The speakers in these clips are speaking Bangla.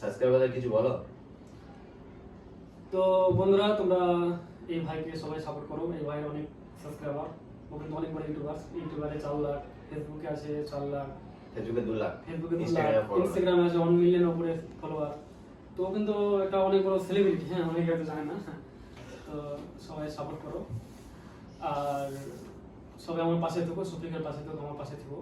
সাবস্ক্রাইবারদের কিছু বলো? তো বন্ধুরা তোমরা এই ভাইকে সবাই সাপোর্ট করো। এই ভাই অনেক সাবস্ক্রাইবার ও কিন্তু অনেক বড় ইউটিউবার ইউটিউবারে চার লাখ ফেসবুকে আছে চার লাখ। ফেসবুকে দু লাখ। ফেসবুকে দু লাখ। ইনস্টাগ্রামে আছে ওয়ান মিলিয়ন উপরে ফলোয়ার তো কিন্তু একটা অনেক বড় সেলিব্রিটি হ্যাঁ অনেকে হয়তো জানে না। তো সবাই সাপোর্ট করো। আর সবাই আমার পাশে থেকো সফিকের পাশে থেকো আমার পাশে থেকো।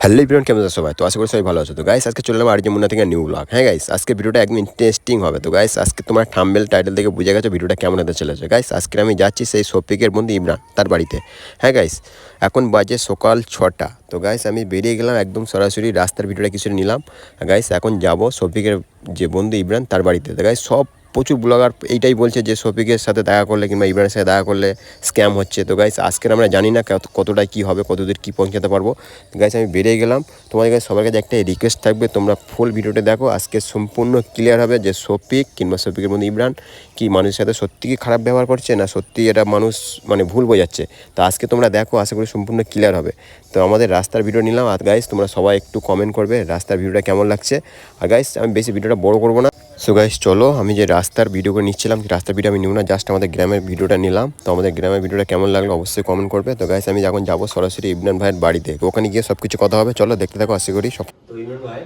হ্যালো ইব্রান কেমন আছো সবাই? তো আশা করি সবাই ভালো আছো। তো গাইস আজকে চলে এলাম আর মুন্না থেকে নিউ ব্লগ হ্যাঁ গাইস আজকে ভিডিওটা একদম ইন্টারেস্টিং হবে। তো গাইস আজকে তোমার থাম্বেল টাইটেল থেকে বুঝে গেছো ভিডিওটা কেমন হতে চলেছে। গাইস আজকে আমি যাচ্ছি সেই শফিকের বন্ধু ইমরান, তার বাড়িতে। হ্যাঁ গাইস এখন বাজে সকাল ছটা। তো গাইস আমি বেরিয়ে গেলাম, একদম সরাসরি রাস্তার ভিডিওটা কিছু নিলাম। গাইস এখন যাব শফিকের যে বন্ধু ইমরান, তার বাড়িতে। তো গাইস সব প্রচুর ব্লগার এইটাই বলছে যে শফিকের সাথে দেখা করলে কিংবা ইমরানের সাথে দেখা করলে স্ক্যাম হচ্ছে। তো গাইস আজকের আমরা জানি না কতটা কী হবে, কতদূর কী পৌঁছাতে পারব। গাইস আমি বেরিয়ে গেলাম। তোমাদের কাছে সবার কাছে একটা রিকোয়েস্ট থাকবে, তোমরা ফুল ভিডিওটা দেখো। আজকে সম্পূর্ণ ক্লিয়ার হবে যে শফিক কিংবা শফিকের মধ্যে ইমরান কি মানুষের সাথে সত্যি কি খারাপ ব্যবহার করছে না সত্যি এটা মানুষ মানে ভুল বোঝাচ্ছে। তো আজকে তোমরা দেখো, আশা করি সম্পূর্ণ ক্লিয়ার হবে। তো আমাদের রাস্তার ভিডিও নিলাম। আর গাইস তোমরা সবাই একটু কমেন্ট করবে রাস্তার ভিডিওটা কেমন লাগছে। আর গাইস আমি বেশি ভিডিওটা বড় করব না। সো গাইস চলো, আমি যে রাস্তার ভিডিও করে নিচ্ছিলাম রাস্তার ভিডিও আমি নিব না জাস্ট আমাদের গ্রামের ভিডিওটা নিলাম। তো আমাদের গ্রামের ভিডিওটা কেমন লাগল অবশ্যই কমেন্ট করবে। তো গাইস আমি যখন যাব সরাসরি ইমরান ভাইয়ের বাড়িতে। ওখানে গিয়ে সব কিছু কথা হবে। চলো দেখতে থাকো, আশা করি সব ভাই,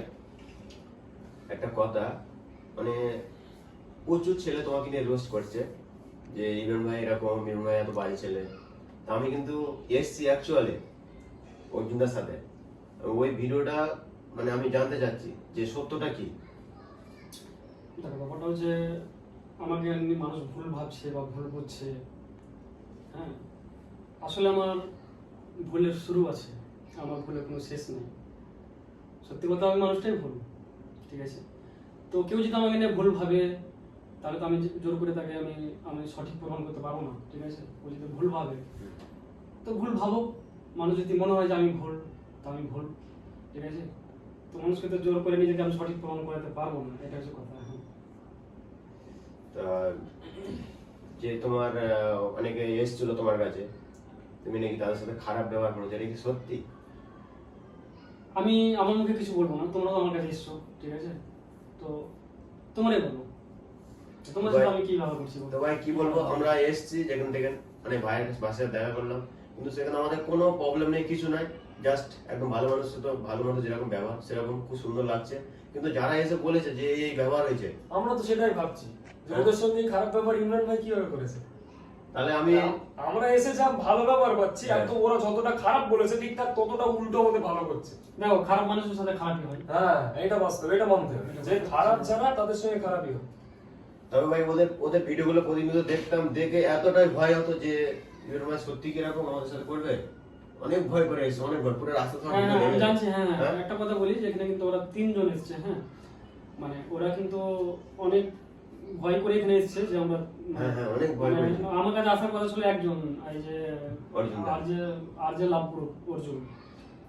একটা কথা মানে প্রচুর ছেলে তোমাকে নিয়ে রোস্ট করছে, যে ইমরান ভাই এরকম, ইমরান ভাই এত বাজে ছেলে। আমি কিন্তু এসছি অ্যাকচুয়ালি অর্জুনদার সাথে। ওই ভিডিওটা মানে আমি জানতে চাচ্ছি যে সত্যটা কি? দেখো ব্যাপারটা হচ্ছে, আমাকে এমনি মানুষ ভুল ভাবছে বা ভুল বুঝছে। হ্যাঁ? আসলে আমার ভুলের শুরু আছে। আমার ভুলের কোনো শেষ নেই। সত্যি কথা, আমি মানুষটাই ভুল, ঠিক আছে? তো কেউ যদি আমাকে নিয়ে ভুল ভাবে, তাহলে তো আমি জোর করে তাকে আমি আমি সঠিক প্রমাণ করতে পারব না, ঠিক আছে? ও যদি ভুল ভাবে, তো ভুল ভাবো মানুষ যদি মনে হয় যে আমি ভুল, তো আমি ভুল, ঠিক আছে? তো মানুষকে তো জোর করে নিজেকে আমি সঠিক প্রমাণ করাতে পারব না, এটা হচ্ছে কথা হ্যাঁ? যে তোমার অনেকে এসেছিল তোমার কাছে। তুমি নাকি তাদের সাথে খারাপ ব্যবহার করেছ এটা কি সত্যি? আমি আমার মুখে কিছু বলব না তোমরাও আমার কাছে এসছো ঠিক আছে? তো তোমরাই বলো। তোমার সাথে আমি কি ব্যবহার করছি তো ভাই কি বলব? আমরা এসেছি যেখান থেকে মানে ভাইয়ের দেখা করলাম। কিন্তু সেখানে আমাদের কোনো প্রবলেম নেই কিছু নাই। জাস্ট একদম ভালো মানুষ তো ভালো মানুষ যেরকম ব্যবহার সেরকম খুব সুন্দর লাগছে। কিন্তু যারা এসে বলেছে যে এই ব্যবহার হয়েছে আমরা তো সেটাই ভাবছি। যে ওদের সঙ্গে খারাপ ব্যাপার ইমরান ভাই কীভাবে করেছে? তাহলে আমি আমরা এসে যা ভালো ব্যবহার পাচ্ছি হ্যাঁ। একদম ওরা যতটা খারাপ বলেছে ঠিকঠাক ততটা উল্টো আমাদের ভালো করছে। দেখো খারাপ মানুষের সাথে খারাপই হয়। হ্যাঁ এটা বাস্তব এটা মানতে হবে। যে খারাপ যারা তাদের সঙ্গে খারাপই হয়। তবে ভাই ওদের ওদের ভিডিওগুলো প্রতিনিয়ত দেখতাম দেখে এতটাই ভয় হতো যে ভাই সত্যি কীরকম আমাদের সাথে করবে? অনেক ভয় করে এসে অনেক ভয়। পুরো রাস্তা তো হ্যাঁ হ্যাঁ আমি জানছি হ্যাঁ হ্যাঁ? একটা কথা বলি যে এখানে কিন্তু ওরা তিনজন এসছে হ্যাঁ। মানে ওরা কিন্তু অনেক ভয় করে এখানে এসছে যে আমরা হ্যাঁ, হ্যাঁ, অনেক ভয় মানে করেছে। আমার কাছে আসার কথা ছিল একজন এই যে আর যে আর যে অর্জুন।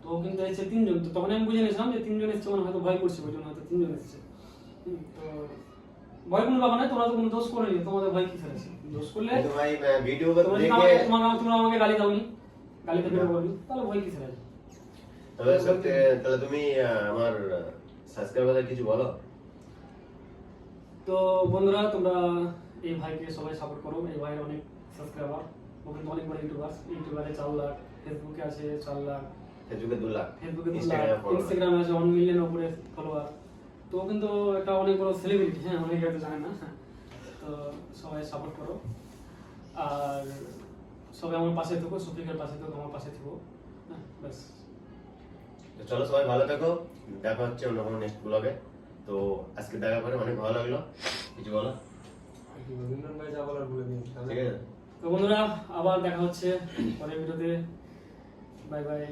তো কিন্তু এসছে তিনজন তো তখন আমি বুঝে নিয়েছিলাম যে তিনজন এসছে মানে হয়তো ভয় করছে ওই জন্য হয়তো তিনজন এসছে। তো ভয় কোনো ব্যাপার নাই তোমরা তো কোনো দোষ করেনি তোমাদের ভয় কি ফেলেছে দোষ করলে ভাই ভিডিও তোমরা আমাকে গালি দাওনি। গালি তো বলনি তাহলে ভয় কি ফেলেছে তবে সত্যি তাহলে তুমি আমার সাবস্ক্রাইবারদের কিছু বলো। তো বন্ধুরা তোমরা এই ভাইকে সবাই সাপোর্ট করো এই ভাইয়ের অনেক সাবস্ক্রাইবার ও কিন্তু অনেক বড় ইউটিউবার ইউটিউবারে চার লাখ ফেসবুকে আছে চার লাখ ফেসবুকে দু লাখ ফেসবুকে দু লাখ ইনস্টাগ্রামে আছে ওয়ান মিলিয়ন উপরে ফলোয়ার তো কিন্তু একটা অনেক বড় সেলিব্রিটি হ্যাঁ অনেকে হয়তো জানে না তো সবাই সাপোর্ট করো। আর সবাই আমার পাশে থেকো সফিকের পাশে থেকো আমার পাশে থেকো। হ্যাঁ ব্যাস। চলো সবাই ভালো থাকো। দেখা হচ্ছে অন্য কোনো নেক্সট ব্লগে তো আজকে দেখা করে অনেক ভালো লাগল। কিছু বলো? রবীন্দ্রন ভাই যা বলার বলে দিন ঠিক আছে। তো বন্ধুরা আবার দেখা হচ্ছে পরের ভিডিওতে। Bye bye.